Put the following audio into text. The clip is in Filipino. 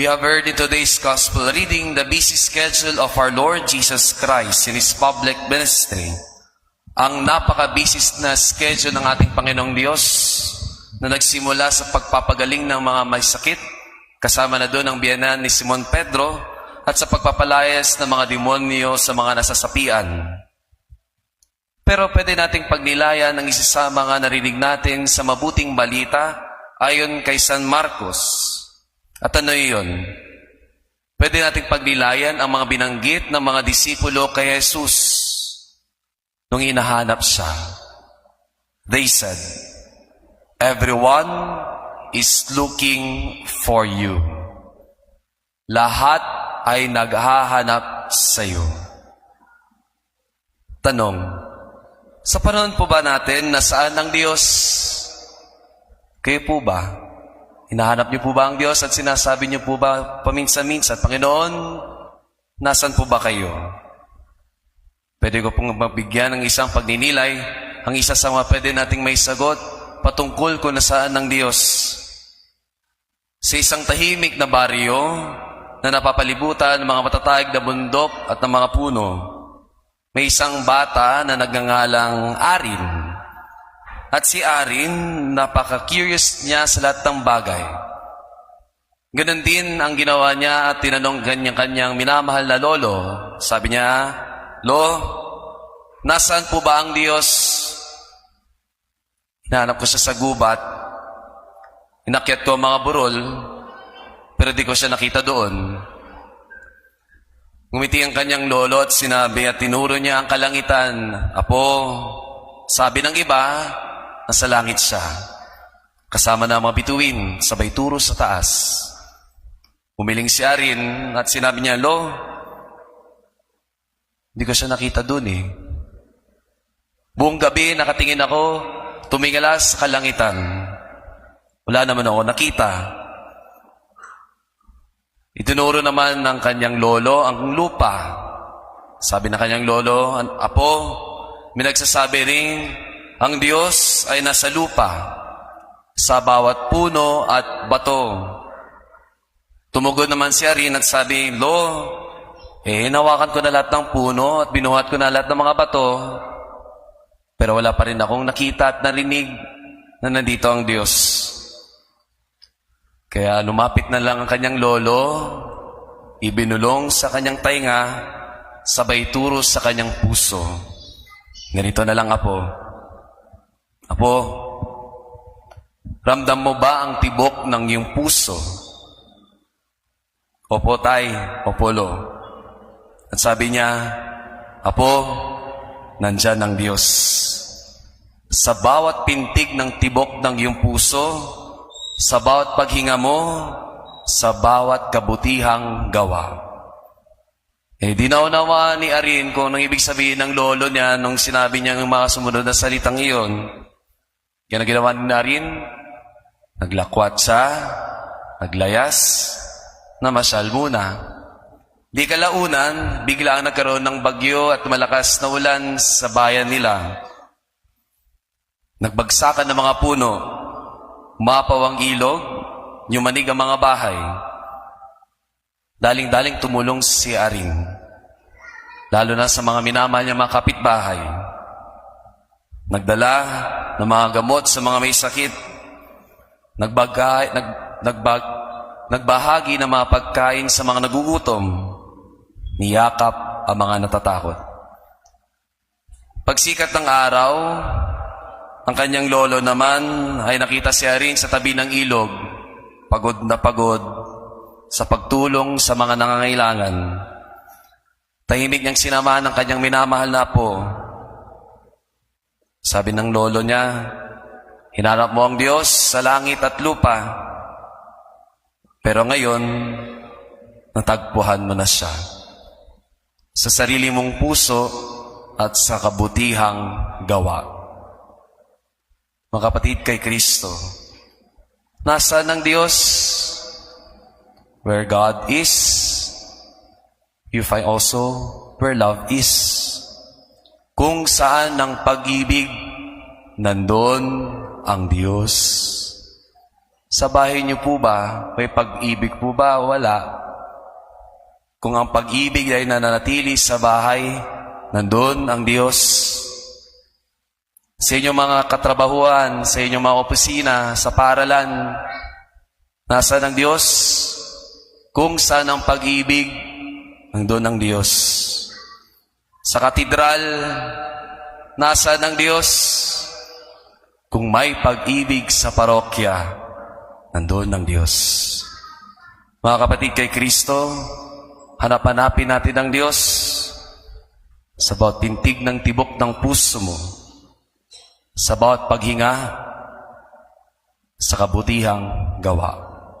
We have heard in today's gospel reading the busy schedule of our Lord Jesus Christ in His public ministry. Ang napaka-busy na schedule ng ating Panginoong Diyos na nagsimula sa pagpapagaling ng mga may sakit, kasama na doon ang biyanan ni Simon Pedro, at sa pagpapalayas ng mga demonyo sa mga nasasapian. Pero pwede nating pagnilayan ang isa sa mga narinig natin sa mabuting balita ayon kay San Marcos. At ano yun? Pwede nating pagnilayan ang mga binanggit ng mga disipulo kay Jesus nung hinahanap siya. They said, Everyone is looking for you. Lahat ay naghahanap sa iyo. Tanong, sa panahon po ba natin, nasaan ang Diyos? Kayo po ba? Hinahanap niyo po ba ang Diyos at sinasabi niyo po ba paminsan-minsan, Panginoon, nasan po ba kayo? Pwede ko pong mabigyan ng isang pagninilay, ang isa sa mga pwede nating may sagot, patungkol kung nasaan ang Diyos. Sa isang tahimik na baryo na napapalibutan ng mga matatayag na bundok at ng mga puno, may isang bata na nagngangalang Arin. At si Arin, napaka-curious niya sa lahat ng bagay. Ganon din ang ginawa niya at tinanong kanyang-kanyang minamahal na lolo. Sabi niya, Lo, nasaan po ba ang Diyos? Hinahanap ko siya sa gubat. Inakyat ko ang mga burol, pero di ko siya nakita doon. Ngumiti ang kanyang lolo at sinabi at tinuro niya ang kalangitan. Apo, sabi ng iba, nasa langit siya. Kasama na mga bituin, sabay turo sa taas. Umiling si Arin at sinabi niya, Lo, hindi ko siya nakita doon eh. Buong gabi nakatingin ako, tumingala sa kalangitan. Wala naman ako nakita. Itinuro naman ng kanyang lolo ang lupa. Sabi ng kanyang lolo, Apo, may nagsasabi rin, ang Diyos ay nasa lupa, sa bawat puno at bato. Tumugon naman si Arin at sabi, Lo, eh, hinawakan ko na lahat ng puno at binuhat ko na lahat ng mga bato, pero wala pa rin akong nakita at narinig na nandito ang Diyos. Kaya lumapit na lang ang kanyang lolo, ibinulong sa kanyang tainga, sabay turo sa kanyang puso. Ganito na lang, Apo. Apo, ramdam mo ba ang tibok ng iyong puso? Opo, tay. Opo, lo. At sabi niya, Apo, nandyan ang Diyos. Sa bawat pintig ng tibok ng iyong puso, sa bawat paghinga mo, sa bawat kabutihang gawa. Eh, di naunawa ni Arin kung anong ibig sabihin ng lolo niya nung sinabi niya ng mga sumunod na salitang iyon. Yan ang ginawa ni Arin. Naglakwat siya, naglayas, namasyal muna. Di kalaunan, bigla ang nagkaroon ng bagyo at malakas na ulan sa bayan nila. Nagbagsakan ng mga puno, Umapaw ang ilog, yumanig ang mga bahay. Daling-daling tumulong si Aring, lalo na sa mga minamahal niya mga kapitbahay. Nagdala ng mga gamot sa mga may sakit. Nagbagay, nag, nagbag, nagbahagi ng mga pagkain sa mga nagugutom. Niyakap ang mga natatakot. Pagsikat ng araw, ang kanyang lolo naman ay nakita si Arin sa tabi ng ilog, pagod na pagod sa pagtulong sa mga nangangailangan. Tahimik niyang sinamahan ng kanyang minamahal na po. Sabi ng lolo niya, hinarap mo ang Diyos sa langit at lupa. Pero ngayon, natagpuhan mo na siya. Sa sarili mong puso at sa kabutihang gawa. Mga kay Kristo, nasa ng Diyos? Where God is, you find also where love is. Kung saan ang pag-ibig, nandun ang Diyos. Sa bahay niyo po ba, may pag-ibig po ba wala? Kung ang pag-ibig ay nananatili sa bahay, nandun ang Diyos. Sa inyong mga katrabahuan, sa inyong mga opisina, sa paralan, nasa ang Diyos? Kung saan ang pag-ibig, nandun ang Diyos. Sa katedral, nasa ang Diyos? Kung may pag-ibig sa parokya, nandun ang Diyos. Mga kapatid kay Kristo, hanap-hanapin natin ang Diyos sa bawat pintig ng tibok ng puso mo, sa bawat paghinga, sa kabutihang gawa.